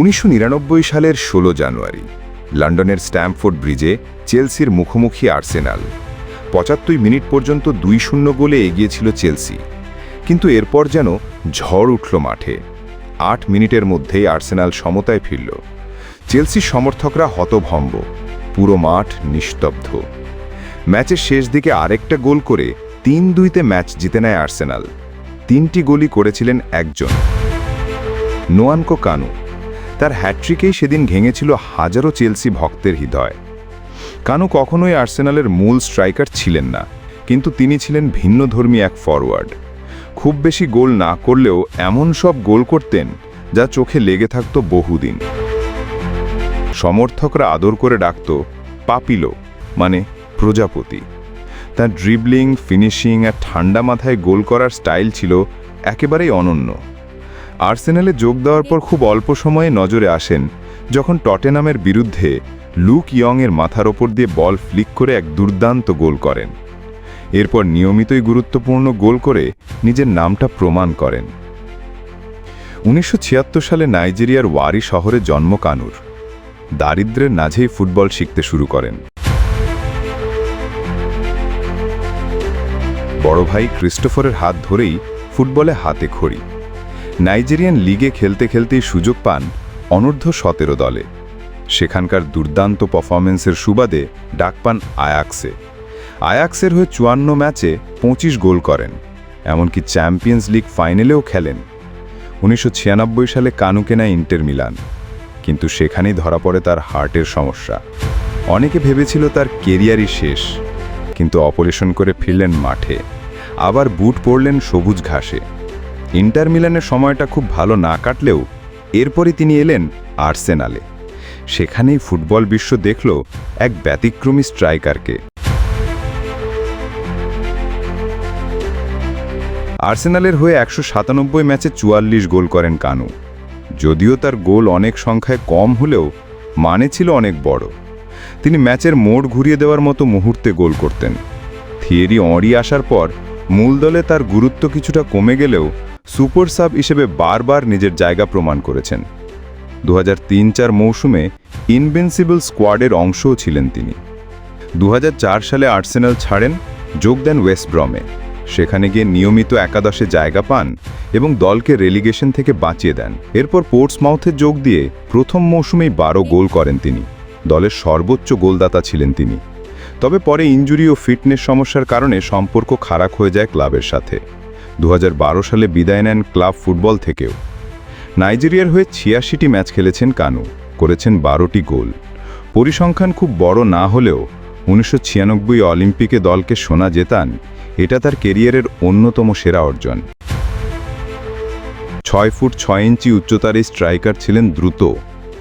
উনিশশো নিরানব্বই সালের ১৬ জানুয়ারি, লন্ডনের স্ট্যাম্পফোর্ড ব্রিজে চেলসির মুখোমুখি আর্সেনাল। পঁচাত্তর মিনিট পর্যন্ত দুই শূন্য গোলে এগিয়েছিল চেলসি, কিন্তু এরপর যেন ঝড় উঠল মাঠে। আট মিনিটের মধ্যেই আর্সেনাল সমতায় ফিরল। চেলসির সমর্থকরা হতভম্ব, পুরো মাঠ নিস্তব্ধ। ম্যাচের শেষ দিকে আরেকটা গোল করে তিন দুইতে ম্যাচ জিতে নেয় আর্সেনাল। তিনটি গোলই করেছিলেন একজন। নোয়ানকো কানু তার হ্যাট্রিকেই সেদিন ঘেঙেছিল হাজারো চেলসি ভক্তের হৃদয়। কানু কখনোই আর্সেনালের মূল স্ট্রাইকার ছিলেন না, কিন্তু তিনি ছিলেন ভিন্নধর্মী এক ফরওয়ার্ড খুব বেশি গোল না করলেও এমন সব গোল করতেন যা চোখে লেগে থাকত বহুদিন। সমর্থকরা আদর করে ডাকত, পাপিলো মানে প্রজাপতি। তার ড্রিবলিং ফিনিশিং আর ঠান্ডা মাথায় গোল করার স্টাইল ছিল একেবারেই অনন্য। আর্সেনালে যোগ দেওয়ার পর খুব অল্প সময়ে নজরে আসেন, যখন টটেনামের বিরুদ্ধে লুক ইয়ংয়ের মাথার ওপর দিয়ে বল ফ্লিক করে এক দুর্দান্ত গোল করেন। এরপর নিয়মিতই গুরুত্বপূর্ণ গোল করে নিজের নামটা প্রমাণ করেন। উনিশশো ছিয়াত্তর সালে নাইজেরিয়ার ওয়ারি শহরে জন্ম কানুর। দারিদ্র্যের নাঝেই ফুটবল শিখতে শুরু করেন। বড় ভাই ক্রিস্টোফারের হাত ধরেই ফুটবলে হাতে খড়ি। নাইজেরিয়ান লিগে খেলতে খেলতেই সুযোগ পান অনূর্ধ্ব সতেরো দলে। সেখানকার দুর্দান্ত পারফরমেন্সের সুবাদে ডাক পান আয়াক্সে। আয়াক্সের হয়ে চুয়ান্ন ম্যাচে পঁচিশ গোল করেন, এমনকি চ্যাম্পিয়ন্স লিগ ফাইনালেও খেলেন। উনিশশো ছিয়ানব্বই সালে কানুকে নেয় ইন্টার মিলান, কিন্তু সেখানেই ধরা পড়ে তার হার্টের সমস্যা। অনেকে ভেবেছিল তার কেরিয়ারই শেষ, কিন্তু অপারেশন করে ফিরলেন মাঠে। আবার বুট পড়লেন সবুজ ঘাসে। ইন্টার মিলানের সময়টা খুব ভালো না কাটলেও এরপরই তিনি এলেন আর্সেনালে। সেখানেই ফুটবল বিশ্ব দেখল এক ব্যতিক্রমী স্ট্রাইকারকে। আর্সেনালের হয়ে একশো সাতানব্বই ম্যাচে চুয়াল্লিশ গোল করেন কানু। যদিও তার গোল অনেক সংখ্যায় কম হলেও মানে ছিল অনেক বড়। তিনি ম্যাচের মোড় ঘুরিয়ে দেওয়ার মতো মুহূর্তে গোল করতেন। থিয়েরি অঁড়ি আসার পর মূল দলে তার গুরুত্ব কিছুটা কমে গেলেও সুপার সাব হিসেবে বারবার নিজের জায়গা প্রমাণ করেছেন। দু হাজার চার মৌসুমে ইনভেন্সিবল স্কোয়াডের অংশও ছিলেন তিনি। দু হাজার চার সালে আর্সেনাল ছাড়েন, যোগ দেন ওয়েস্ট ব্রমে। সেখানে গিয়ে নিয়মিত একাদশে জায়গা পান এবং দলকে রেলিগেশন থেকে বাঁচিয়ে দেন। এরপর পোর্টস মাউথে যোগ দিয়ে প্রথম মৌসুমেই বারো গোল করেন তিনি। দলের সর্বোচ্চ গোলদাতা ছিলেন তিনি। তবে পরে ইঞ্জুরি ও ফিটনেস সমস্যার কারণে সম্পর্ক খারাপ হয়ে যায় ক্লাবের সাথে। দু হাজার বারো সালে বিদায় নেন ক্লাব ফুটবল থেকেও। নাইজেরিয়ার হয়ে ছিয়াশিটি ম্যাচ খেলেছেন কানু, করেছেন বারোটি গোল। পরিসংখ্যান খুব বড় না হলেও উনিশশো ছিয়ানব্বই অলিম্পিকে দলকে সোনা জেতান, এটা তার কেরিয়ারের অন্যতম সেরা অর্জন। ছয় ফুট ছয় ইঞ্চি উচ্চতার এই স্ট্রাইকার ছিলেন দ্রুত,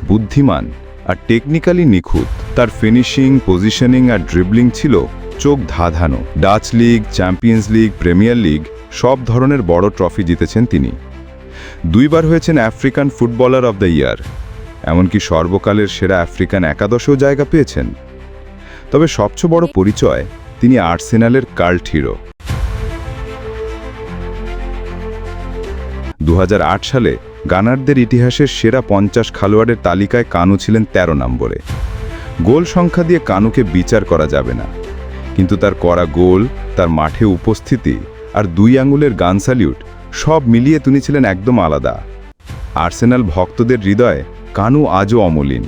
বুদ্ধিমান আর টেকনিক্যালি নিখুঁত। তার ফিনিশিং, পজিশনিং আর ড্রিবলিং ছিল চোখ ধাঁধানো। Dutch league, Champions League, Premier League সব ধরনের বড় ট্রফি জিতেছেন তিনি। দুইবার হয়েছেন African footballer of the year, এমনকি সর্বকালের সেরা আফ্রিকান একাদশেও জায়গা পেয়েছেন। তবে সবচেয়ে বড় পরিচয় তিনি আর্সেনালের কাল্ট হিরো। দু হাজার আট সালে গানারদের ইতিহাসের সেরা পঞ্চাশ খেলোয়াড়ের তালিকায় কানু ছিলেন ১৩ নম্বরে। গোল সংখ্যা দিয়ে কানুকে বিচার করা যাবে না, কিন্তু তার করা গোল, তার মাঠে উপস্থিতি আর দুই আঙুলের গান স্যালিউট, সব মিলিয়ে তিনি ছিলেন একদম আলাদা। আর্সেনাল ভক্তদের হৃদয়ে কানু আজও অমলিন।